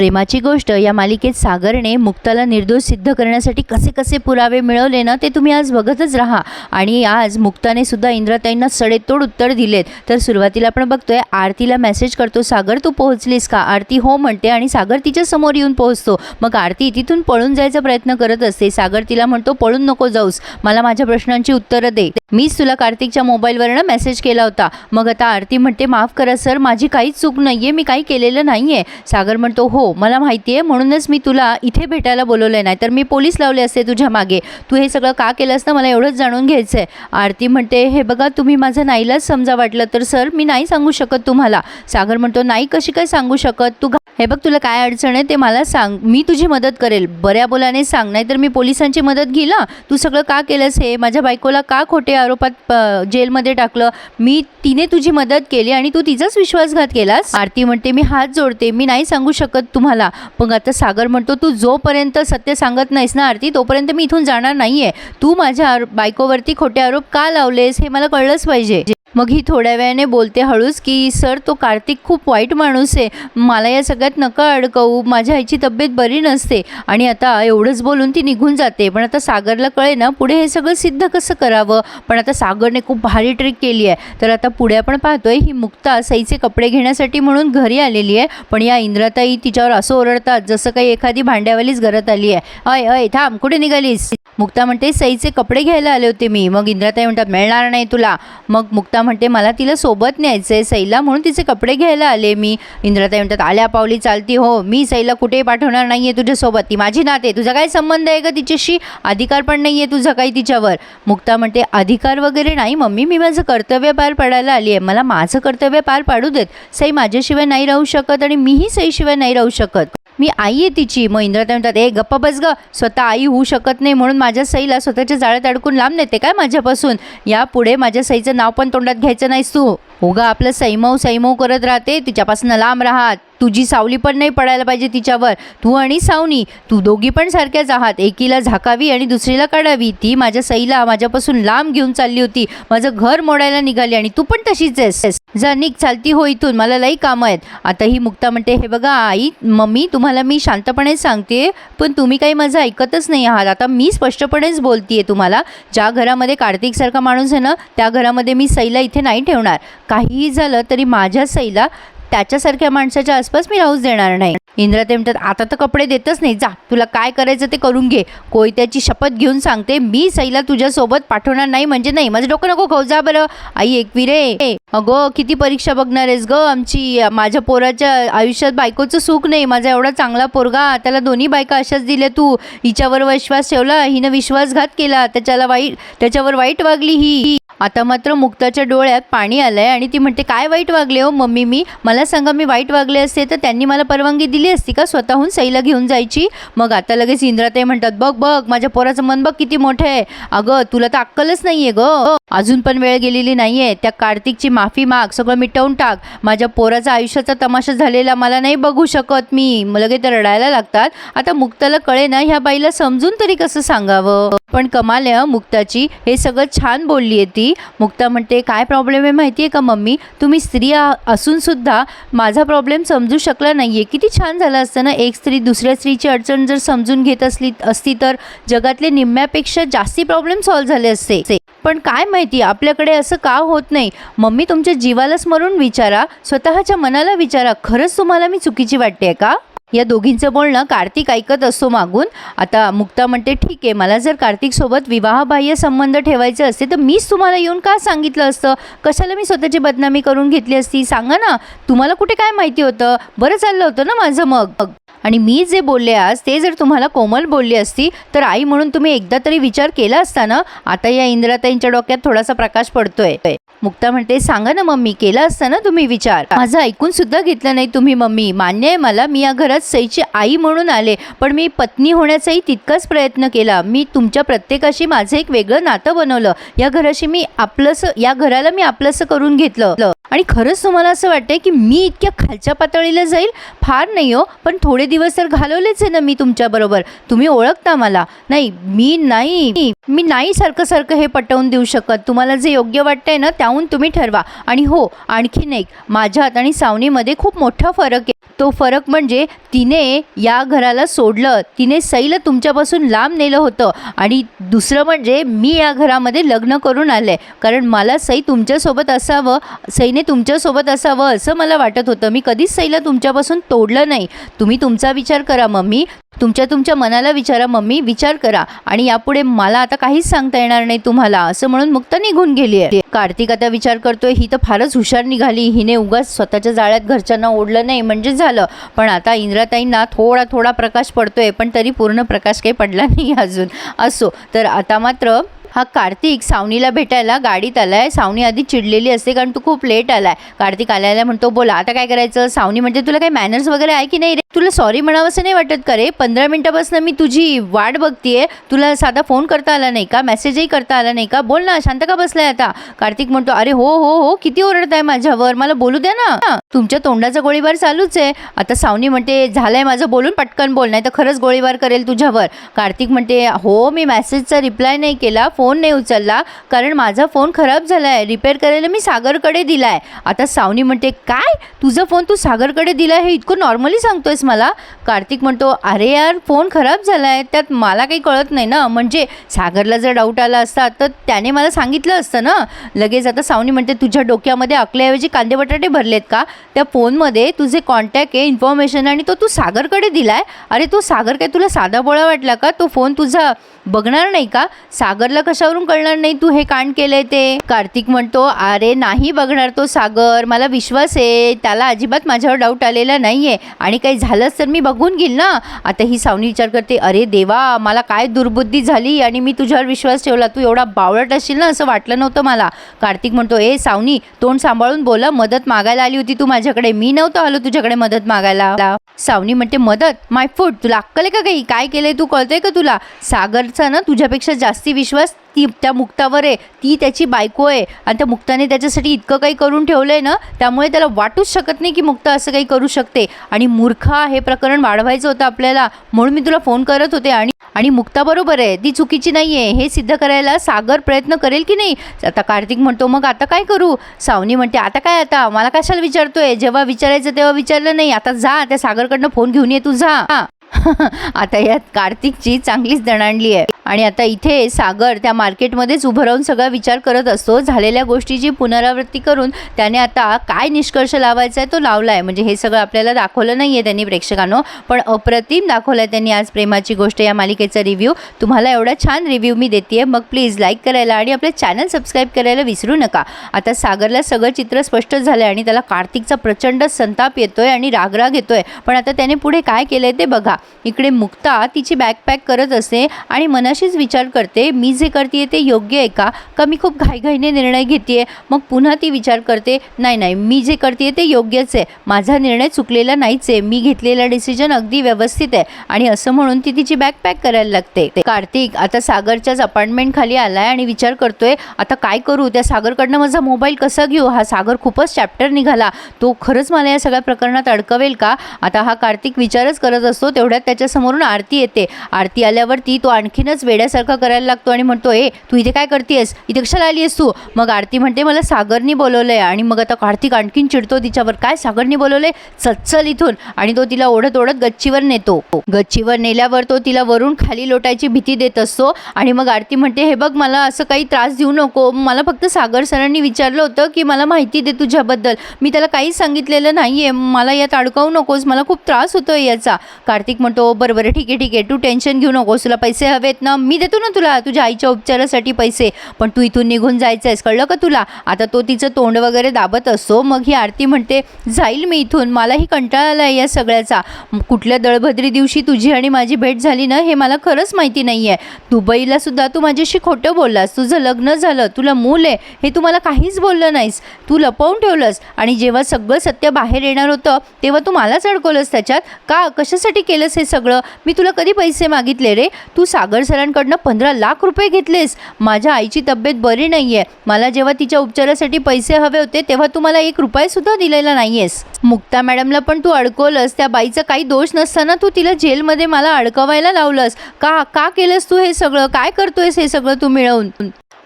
प्रेमाची गोष्ट या मालिकेत सागरने मुक्ताला निर्दोष सिद्ध करण्यासाठी कसे कसे पुरावे मिळवले ना ते तुम्ही आज बघतच राहा. आणि आज मुक्ताने सुद्धा इंद्रताईंना सडेतोड उत्तर दिलेत. तर सुरुवातीला आपण बघतोय आरतीला मेसेज करतो सागर तू पोहोचलीस का? आरती हो म्हणते आणि सागर तिच्या समोर येऊन पोहोचतो. मग आरती तिथून पळून जायचा प्रयत्न करत असते. सागर तिला म्हणतो पळून नको जाऊस. मला माझ्या प्रश्नांची उत्तरं दे. मीच तुला कार्तिकच्या मोबाईलवरनं मेसेज केला होता. मग आता आरती म्हणते माफ करा सर माझी काहीच चूक नाही आहे मी काही केलेलं नाही आहे सागर म्हणतो हो मला माहिती आहे म्हणूनच मी तुला इथे भेटायला बोलवलं नाही तर मी पोलीस लावले असते तुझ्या मागे. तू हे सगळं का केलंस ना मला एवढंच जाणून घ्यायचं आहे आरती म्हणते हे बघा तुम्ही माझं नाईलाच समजा वाटलं तर सर मी नाही सांगू शकत तुम्हाला. सागर म्हणतो नाही कशी काय सांगू शकत? तू हे बघ तुला काय अडचण आहे ते मला सांग. मी तुझी मदत करेल. बऱ्या बोलाने सांग. नाही तर मी पोलिसांची मदत घेईल ना तू सगळं का केलंस हे? माझ्या बायकोला का खोटे आरोपात प- जेलमध्ये टाकलं. मी तिने तुझी मदत केली आणि तू तिचाच विश्वासघात केलास? आरती म्हणते मी हात जोडते मी नाही सांगू शकत तुम्हाला. पण आता सागर म्हणतो तू जोपर्यंत सत्य सांगत नाहीस ना आरती तोपर्यंत मी इथून जाणार नाहीये. तू माझ्या बायकोवरती खोटे आरोप का लावलेस हे मला कळलंच पाहिजे. मग ही थोड्या वेळाने बोलते हळूच की सर तो कार्तिक खूप वाईट माणूस आहे. मला या सगळ्यात नका अडकवू. माझ्या आईची तब्येत बरी नसते. आणि आता एवढंच बोलून ती निघून जाते. पण आता सागरला कळे ना पुढे हे सगळं सिद्ध कसं करावं? पण आता सागरने खूप भारी ट्रिक केली आहे. तर आता पुढे आपण पाहतोय ही मुक्ता सईचे कपडे घेण्यासाठी म्हणून घरी आलेली आहे. पण या इंद्राताई तिच्यावर असं ओरडतात जसं काही एखादी भांड्यावालीच घरात आली आहे. अय अय थांब कुठे निघालीस? मुक्ता म्हणते सईचे कपडे घ्यायला आले होते मी. मग इंद्राताई म्हणतात मिळणार नाही तुला. मग मुक्ता म्हणते मला तिला सोबत न्यायचं आहे सैला म्हणून तिचे कपडे घ्यायला आले मी. इंद्राताई म्हणतात आल्या पावली चालती हो. मी सैला कुठेही पाठवणार नाही आहे तुझ्यासोबत. ती माझी नाते तुझा काय संबंध आहे का तिच्याशी? अधिकार पण नाही आहे तुझा काही तिच्यावर. मुक्ता म्हणते अधिकार वगैरे नाही मम्मी. मी माझं कर्तव्य पार पाडायला आली आहे. मला माझं कर्तव्य पार पाडू देत. सई माझ्याशिवाय नाही राहू शकत आणि मीही सईशिवाय नाही राहू शकत. मी आई आहे तिची. मग इंद्राताई म्हणतात ए गप्पा बस ग. स्वतः आई होऊ शकत नाही म्हणून माझ्या सईला स्वतःच्या जाळ्यात अडकून लांब नेते काय माझ्यापासून? यापुढे माझ्या सईचं नाव पण तोंडात घ्यायचं नाहीस तू. उगा आपलं सैमव सैमव करत राहते. तिच्यापासून लांब राहत. तुझी सावली पण नाही पडायला पाहिजे तिच्यावर. तू आणि सावनी तू दोघी पण सारख्याच आहात. एकीला झाकावी आणि दुसरीला काढावी ती माझ्या सईला माझ्यापासून लांब घेऊन चालली होती. माझं घर मोडायला निघाली आणि तू पण तशीच आहेस. जा निघ चालती हो इथून. मला लई कामं आहेत. आता ही मुक्ता म्हणते हे बघा आई मम्मी तुम्हाला मी शांतपणे सांगते पण तुम्ही काही माझं ऐकतच नाही आहात. आता मी स्पष्टपणेच बोलतीये तुम्हाला. ज्या घरामध्ये कार्तिकसारखा माणूस आहे ना त्या घरामध्ये मी सईला इथे नाही ठेवणार. काहीही झालं तरी माझ्या सईला त्याच्यासारख्या माणसाच्या आसपास मी राहूच देणार नाही. इंद्राते म्हणतात आता तर कपडे देतच नाही जा तुला काय करायचं ते करून घे. कोयत्याची शपथ घेऊन सांगते मी सईला तुझ्यासोबत पाठवणार नाही म्हणजे नाही. माझं डोकं नको खाऊ जा बरं. आई एकवी रे अगो किती परीक्षा बघणार आहेस ग आमची. माझ्या पोराच्या आयुष्यात बायकोचं सुख नाही. माझा एवढा चांगला पोरगा त्याला दोन्ही बायका अशाच दिल्या तू. हिच्यावर विश्वास ठेवला हिनं विश्वासघात केला त्याच्याला वाईट त्याच्यावर वाईट वागली ही. आता मात्र मुक्ताच्या डोळ्यात पाणी आलंय आणि ती म्हणते काय वाईट वागले हो मम्मी मी? मला सांगा मी वाईट वागले असते तर त्यांनी मला परवानगी दिली असती का? स्वतःहून सईला घेऊन जायची. मग आता लगेच इंद्राताई म्हणतात बघ बघ माझ्या पोराचं मन बघ किती मोठं आहे. अगं तुला तर अक्कलच नाहीये ग. अजून पण वेळ गेलेली नाहीये. त्या कार्तिकची माफी माग सगळं मिटवून टाक. माझ्या पोराचा आयुष्याचा तमाशा झालेला मला नाही बघू शकत मी. मला लगेच रडायला लागतात. आता मुक्ताला कळे ना ह्या बाईला समजून तरी कसं सांगावं? पण कमाल आहे मुक्ताची. हे सगळं छान बोलली आहे ती. मुक्ता म्हणते काय प्रॉब्लेम आहे माहिती आहे का मम्मी? तुम्ही स्त्री असूनसुद्धा असून सुद्धा माझा प्रॉब्लेम समजू शकला नाही आहे किती छान झालं असतं ना? एक स्त्री दुसऱ्या स्त्रीची अडचण जर समजून घेत असली असती तर जगातले निम्म्यापेक्षा जास्ती प्रॉब्लेम सॉल्व्ह झाले असते. पण काय माहिती आपल्याकडे असं का होत नाही? मम्मी तुमच्या जीवाला स्मरून विचारा. स्वतःच्या मनाला विचारा. खरंच तुम्हाला मी चुकीची वाटते का? या दोघींचं बोलणं कार्तिक ऐकत असतो मागून. आता मुक्ता म्हणते ठीक आहे मला जर कार्तिकसोबत विवाहबाह्य संबंध ठेवायचे असते तर मीच तुम्हाला येऊन का सांगितलं असतं? कशाला मी स्वतःची बदनामी करून घेतली असती? सांगा ना तुम्हाला कुठे काय माहिती होतं? बरं चाललं होतं ना माझं मग. आणि मी जे बोलले आज ते जर तुम्हाला कोमल बोलली असती तर आई म्हणून तुम्ही एकदा तरी विचार केला असता ना? आता या इंद्राताईंच्या डोक्यात थोडासा प्रकाश पडतोय. मुक्ता म्हणते सांगा ना मम्मी केला असता ना तुम्ही विचार? माझं ऐकून सुद्धा घेतलं नाही तुम्ही मम्मी. मान्य आहे मला मी या घरात सईची आई म्हणून आले पण मी पत्नी होण्याचाही तितकाच प्रयत्न केला. मी तुमच्या प्रत्येकाशी माझं एक वेगळं नातं बनवलं. या घराशी मी आपलंसं या घराला मी आपलंसं करून घेतलं. आणि खरंच तुम्हाला असं वाटतंय की मी इतक्या खालच्या पातळीला जाईल? फार नाही हो पण थोडे दिवस तर घालवलेच आहे ना मी तुमच्याबरोबर तुम्ही ओळखता मला. नाही मी नाही. मी नाही सारखं सारखं हे पटवून देऊ शकत. तुम्हाला जे योग्य वाटतंय ना त्या जाऊन तुम्ही ठरवा. आणि हो आणखीन एक माझ्यात आणि सावनीमध्ये खूप मोठा फरक आहे. तो फरक म्हणजे तिने या घराला सोडलं तिने सैल तुमच्यापासून लांब नेलं होतं आणि दुसरं म्हणजे मी या घरामध्ये लग्न करून आले. कारण मला सई तुमच्यासोबत असावं सईने तुमच्यासोबत असावं असं मला वाटत होतं. मी कधीच सईला तुमच्यापासून तोडलं नाही. तुम्ही तुमचा विचार करा मम्मी. तुमच्या तुमच्या मनाला विचारा मम्मी. विचार करा. आणि यापुढे मला आता काहीच सांगता येणार नाही तुम्हाला असं म्हणून मुक्त निघून गेली आहे. कार्तिक आता विचार करतोय ही तर फारच हुशार निघाली. हिने उगाच स्वतःच्या जाळ्यात घरच्यांना ओढलं नाही. म्हणजे झालं. पण आता इंद्राताईंना थोडा थोडा प्रकाश पडतोय पण तरी पूर्ण प्रकाश काही पडला नाही अजून. असो तर आता मात्र हा कार्तिक सावनीला भेटायला गाडीत आलाय. सावनी आधी चिडलेली असते कारण तू खूप लेट आलाय. कार्तिक आल्याला म्हणतो बोला आता काय करायचं? सावनी म्हणते तुला काही मॅनर्स वगैरे आहे की नाही रे? तुला सॉरी म्हणावंसं नाही वाटत का रे? पंधरा मिनिटापासून मी तुझी वाट बघतीये. तुला साधा फोन करता आला नाही का? मेसेजही करता आला नाही का? बोल ना शांत का बसलाय आता? कार्तिक म्हणतो अरे हो हो हो किती ओरडताय माझ्यावर? मला बोलू द्या ना. तुमच्या तोंडाचा गोळीबार चालूच आहे. आता सावनी म्हणते झालंय माझं बोलून पटकन बोल नाही तर खरंच गोळीबार करेल तुझ्यावर. कार्तिक म्हणते हो मी मेसेजचा रिप्लाय नाही केला फोन नाही उचलला कारण माझा फोन खराब झाला आहे रिपेअर करायला मी सागरकडे दिलाय. आता सावनी म्हणते काय? तुझा फोन तू सागरकडे दिला हे इतकं नॉर्मली सांगतोयस मला कार्तिक म्हणतो अरे यार फोन खराब झाला आहे त्यात मला काही कळत नाही ना. म्हणजे सागरला जर डाऊट आला असता तर त्याने मला सांगितलं असतं ना. लगेच आता सावनी म्हणते तुझ्या डोक्यामध्ये अकल्याऐवजी कांदे बटाटे भरलेत का? त्या फोनमध्ये तुझे कॉन्टॅक्ट आहे इन्फॉर्मेशन आणि तो तू सागरकडे दिला आहे अरे तो सागर काय तुला साधा बोळा वाटला का? तो फोन तुझा बघणार नाही का? सागरला कशावरून कळणार नाही तू हे कांड केलंय ते? कार्तिक म्हणतो अरे नाही बघणार तो सागर मला विश्वास आहे. त्याला अजिबात माझ्यावर डाऊट आलेला नाही आहे आणि काही झालंच तर मी बघून घेईल ना. आता ही सावनी विचार करते अरे देवा मला काय दुर्बुद्धी झाली आणि मी तुझ्यावर विश्वास ठेवला. तू एवढा बावळट असशील ना असं वाटलं नव्हतं मला. कार्तिक म्हणतो ए सावनी तोंड सांभाळून बोला. मदत मागायला आली होती तू माझ्याकडे. मी नव्हतो आलो तुझ्याकडे मदत मागायला. सावनी म्हणते मदत? माय फूड तुला अक्कल आहे का काही? काय केलंय तू? कळतंय का तुला? सागर ना तुझ्यापेक्षा जास्ती विश्वास ती त्या मुक्तावर आहे. ती त्याची बायको आहे. आणि त्या मुक्ताने त्याच्यासाठी इतकं काही करून ठेवलं आहे ना त्यामुळे त्याला वाटूच शकत नाही की मुक्ता असं काही करू शकते. आणि मूर्खा हे प्रकरण वाढवायचं होतं आपल्याला म्हणून मी तुला फोन करत होते. आणि आणि मुक्ता बरोबर आहे. ती चुकीची नाही आहे हे सिद्ध करायला सागर प्रयत्न करेल की नाही? आता कार्तिक म्हणतो मग आता काय करू? सावनी म्हणते आता काय आता? मला कशाला विचारतोय? जेव्हा विचारायचं तेव्हा विचारलं नाही. आता जा. त्या सागरकडनं फोन घेऊन ये तू जा. हा. आता यात कार्तिकची चांगलीच दणाणली आहे. आणि आता इथे सागर त्या मार्केटमध्येच उभं राहून सगळा विचार करत असतो. झालेल्या गोष्टीची पुनरावृत्ती करून त्याने आता काय निष्कर्ष लावायचा आहे तो लावला आहे म्हणजे हे सगळं आपल्याला दाखवलं नाही आहे त्यांनी प्रेक्षकांनो पण अप्रतिम दाखवलं आहे त्यांनी आज प्रेमाची गोष्ट या मालिकेचा रिव्ह्यू तुम्हाला एवढा छान रिव्ह्यू मी देते मग प्लीज लाईक करायला आणि आपलं चॅनल सबस्क्राईब करायला विसरू नका. आता सागरला सगळं चित्र स्पष्ट झालं आहे आणि त्याला कार्तिकचा प्रचंड संताप येतोय आणि रागराग येतोय. पण आता त्याने पुढे काय केलं आहे ते बघा. इकडे मुक्ता तिची बॅकपॅक करत असते आणि मनाशीच विचार करते मी जे करते ते योग्य आहे का? का मी खूप घाईघाईने निर्णय घेते मग पुन्हा ती विचार करते नाही नाही मी जे करते ते योग्यच आहे. माझा निर्णय चुकलेला नाहीच आहे. मी घेतलेला डिसिजन अगदी व्यवस्थित आहे. आणि असं म्हणून ती तिची बॅकपॅक करायला लागते. ते कार्तिक आता सागरच्याच अपार्टमेंट खाली आलाय आणि विचार करतोय आता काय करू? त्या सागरकडनं माझा मोबाईल कसा घेऊ? हा सागर खूपच चॅप्टर निघाला. तो खरंच मला या सगळ्या प्रकरणात अडकवेल का? आता हा कार्तिक विचारच करत असतो तेवढ्यात त्याच्यासमोरून आरती येते. आरती आल्यावरती तो आणखीनच वेड्यासारखा करायला लागतो आणि म्हणतो ए तू इथे काय करतेस इथे कशाला आली आहेस तू? मग आरती म्हणते मला सागरनी बोलवलं आहे आणि मग आता कार्तिक आणखीन चिडतो तिच्यावर काय सागरनी बोलवलं आहे चल इथून. आणि तो तिला ओढत ओढत गच्चीवर नेतो. गच्चीवर नेल्यावर तो तिला वरून खाली लोटायची भीती देत असतो. आणि मग आरती म्हणते हे बघ मला असं काही त्रास देऊ नको. मला फक्त सागर सरांनी विचारलं होतं की मला माहिती दे तुझ्याबद्दल. मी त्याला काहीच सांगितलेलं नाही आहे मला यात अडकावू नकोस. मला खूप त्रास होतो याचा. कार्तिक म्हणतो हो, बरं बरं. ठीक आहे ठीक आहे. तू टेन्शन घेऊ नकोस. तुला पैसे हवेत ना. मी देतो ना तुला तुझ्या आईच्या उपचारासाठी पैसे पण तू इथून निघून जायचं आहेस कळलं का तुला? आता तो तिचं तोंड वगैरे दाबत असतो मग ही आरती म्हणते जाईल मी इथून मलाही कंटाळा आला आहे या सगळ्याचा. कुठल्या दळभद्री दिवशी तुझी आणि माझी भेट झाली ना हे मला खरंच माहिती नाही आहे दुबईला सुद्धा तू माझ्याशी खोटं बोललास तुझं लग्न झालं तुला मूल आहे हे तू मला काहीच बोललं नाहीस. तू लपवून ठेवलंस आणि जेव्हा सगळं सत्य बाहेर येणार होतं तेव्हा तू मलाच अडकवलंस त्याच्यात. का कशासाठी केलंस हे सगळं? मी तुला कधी पैसे मागितले रे? तू सागर डॉक्टरांकडनं पंधरा लाख रुपये घेतलेस. माझ्या आईची तब्येत बरी नाही आहे मला जेव्हा तिच्या उपचारासाठी पैसे हवे होते तेव्हा तू मला एक रुपयासुद्धा दिलेला नाही आहेस मुक्ता मॅडमला पण तू अडकवलंस. त्या बाईचा काही दोष नसताना तू तिला जेलमध्ये मला अडकवायला लावलंस. का का केलंस तू हे सगळं? काय करतोयस हे सगळं तू मिळवून?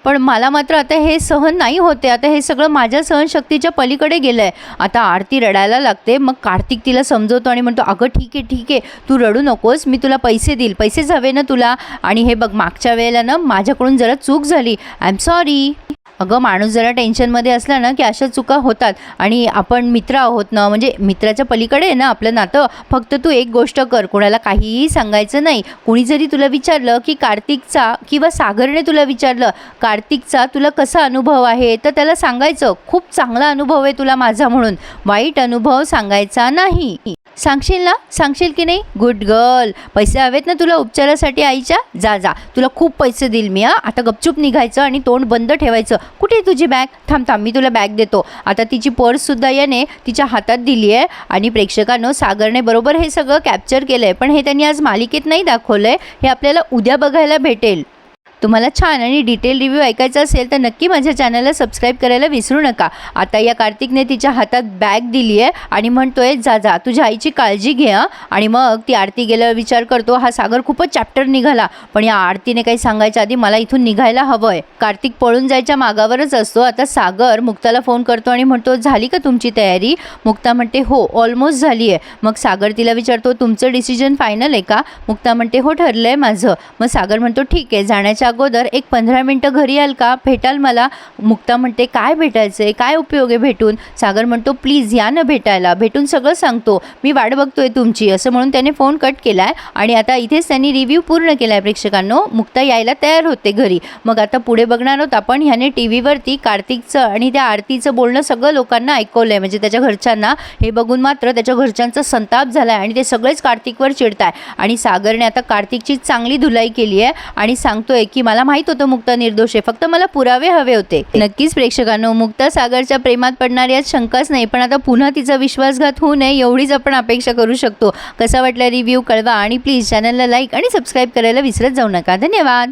पण मला मात्र आता हे सहन नाही होते. आता हे सगळं माझ्या सहनशक्तीच्या पलीकडे गेलं आहे आता आरती रडायला लागते. मग कार्तिक तिला समजवतो आणि म्हणतो अगं ठीक आहे ठीक आहे. तू रडू नकोस. मी तुला पैसे देईल. पैसेच हवे ना तुला. आणि हे बघ मागच्या वेळेला ना माझ्याकडून जरा चूक झाली. आय एम सॉरी अगं माणूस जरा टेन्शनमध्ये असला ना की अशा चुका होतात. आणि आपण मित्र आहोत ना म्हणजे मित्राच्या पलीकडे आहे ना आपलं नातं फक्त तू एक गोष्ट कर. कोणाला काहीही सांगायचं नाही. कोणी जरी तुला विचारलं की कार्तिकचा किंवा सागरने तुला विचारलं कार्तिकचा तुला कसा अनुभव आहे? तर त्याला सांगायचं खूप चांगला अनुभव आहे तुला माझा म्हणून. वाईट अनुभव सांगायचा नाही. सांगशील ना? सांगशील की नाही? गुड गर्ल पैसे हवेत ना तुला उपचारासाठी आईच्या? जा जा. तुला खूप पैसे देईल मी हां. आता गपचूप निघायचं आणि तोंड बंद ठेवायचं. कुठे तुझी बॅग थांब थांब मी तुला बॅग देतो. आता तिची पर्ससुद्धा याने तिच्या हातात दिली आहे आणि प्रेक्षकांनो सागरने बरोबर हे सगळं कॅप्चर केलं आहे पण हे त्यांनी आज मालिकेत नाही दाखवलं आहे हे आपल्याला उद्या बघायला भेटेल. तुम्हाला छान आणि डिटेल रिव्ह्यू ऐकायचा असेल तर नक्की माझ्या चॅनलला सबस्क्राईब करायला विसरू नका. आता या कार्तिकने तिच्या हातात बॅग दिली आहे आणि म्हणतोय जा जा तुझ्या आईची काळजी घे आणि मग ती आरती गेल्यावर विचार करतो हा सागर खूपच चॅप्टर निघाला पण या आरतीने काही सांगायच्या आधी मला इथून निघायला हवं आहे कार्तिक पळून जायच्या मागावरच असतो. आता सागर मुक्ताला फोन करतो आणि म्हणतो झाली का तुमची तयारी? मुक्ता म्हणते हो ऑलमोस्ट झाली आहे. मग सागर तिला विचारतो तुमचं डिसिजन फायनल आहे का? मुक्ता म्हणते हो ठरलं आहे माझं. मग सागर म्हणतो ठीक आहे जाण्याच्या अगोदर एक पंधरा मिनटं घरी याल का? भेटाल मला? मुक्ता म्हणते काय भेटायचं आहे काय उपयोग आहे भेटून? सागर म्हणतो प्लीज या ना भेटायला. भेटून सगळं सांगतो. मी वाट बघतोय तुमची. असं म्हणून त्याने फोन कट केला आहे आणि आता इथेच त्यांनी रिव्ह्यू पूर्ण केला आहे प्रेक्षकांनो. मुक्ता यायला तयार होते घरी. मग आता पुढे बघणार आहोत आपण ह्याने टी व्हीवरती कार्तिकचं आणि त्या आरतीचं बोलणं सगळं लोकांना ऐकवलं आहे म्हणजे त्याच्या घरच्यांना. हे बघून मात्र त्याच्या घरच्यांचा संताप झाला आहे आणि ते सगळेच कार्तिकवर चिडताय. आणि सागरने आता कार्तिकची चांगली धुलाई केली आहे आणि सांगतोय की मला माहीत होतं मुक्ता निर्दोष आहे. फक्त मला पुरावे हवे होते. नक्कीच प्रेक्षकांनो मुक्ता सागरच्या प्रेमात पडणार यात शंकाच नाही पण आता पुन्हा तिचा विश्वासघात होऊ नये एवढीच आपण अपेक्षा करू शकतो. कसा वाटला रिव्ह्यू कळवा आणि प्लीज चॅनलला लाईक आणि सबस्क्राईब करायला विसरत जाऊ नका. धन्यवाद.